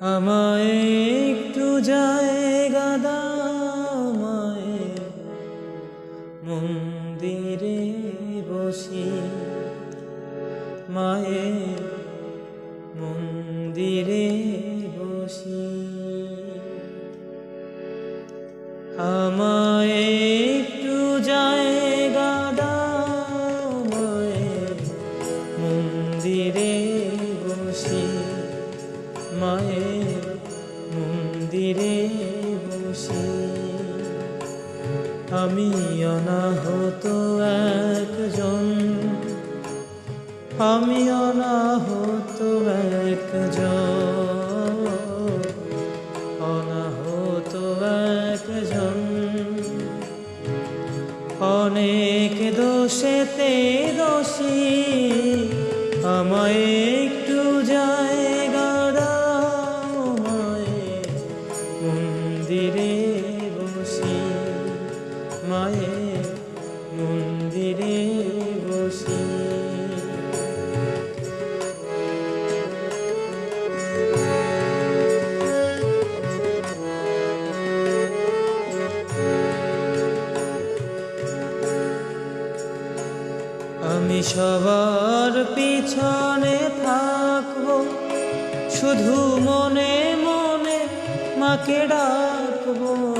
আমায় একটু জায়গা দাও মায়ের মন্দিরে বসি। মায়ের মন্দিরে বসি। আমায় আমি অনাহত একজন। আমি অনাহত একজন। অনাহত একজন। অনেক দোষেতে দোষী। আমায় মায়ের মন্দিরে বসি। আমি সবার পিছনে থাকব শুধু মনে মনে মাকে ডাকবো।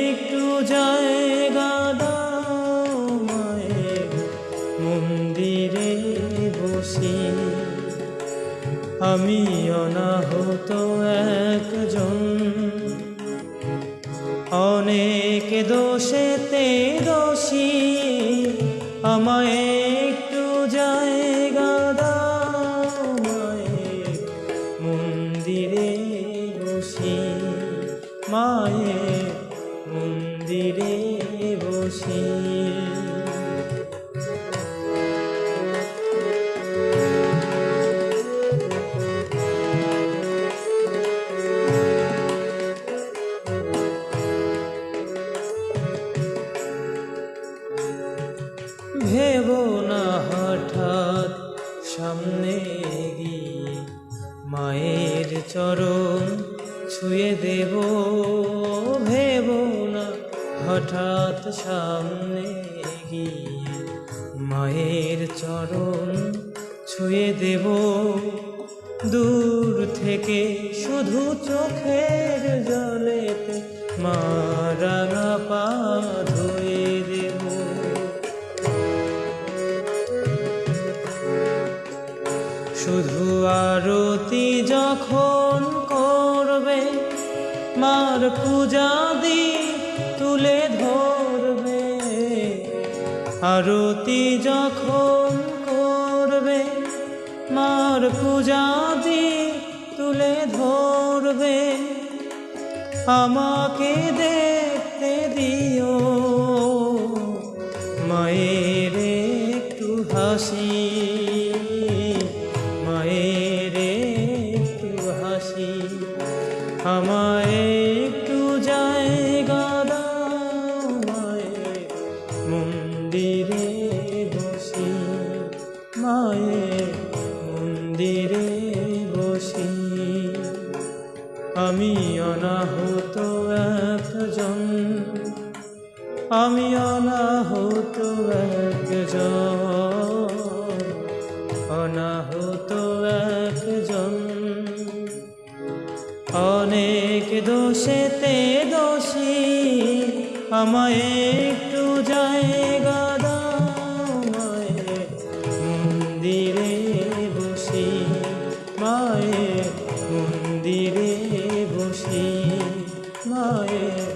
বসি আমি অনাহত একজন। অনেক দোষেতে দোষী। আমায় একটু জায়গা দাও মন্দিরে বসি। মায়ের সামনে গিয়ে মায়ের চরণ ছুঁয়ে দেব, ভেব না, হঠাৎ সামনে গিয়ে মায়ের চরণ ছুঁয়ে দেব। দূর থেকে শুধু চোখের জলেতে মা রাঙা পা ধুয়ে শুধু আরতি যখন করবে, মার পূজা দি তুলে ধরবে। আরতি যখন করবে, মার পূজা দি তুলে ধরবে। আমাকে দেখতে দিও, মায়ের একটু হাসি। আমায় একটু জায়গা দাও মায়ের মন্দিরে বসি মায়ের মন্দিরে বসি। আমি অনাহত একজন, আমি অনাহত একজন। অনাহত দোষেতে দোষী আমায় একটু জায়গা দামায় মন্দিরে বসি মায়ে মন্দিরে বসি মায়ে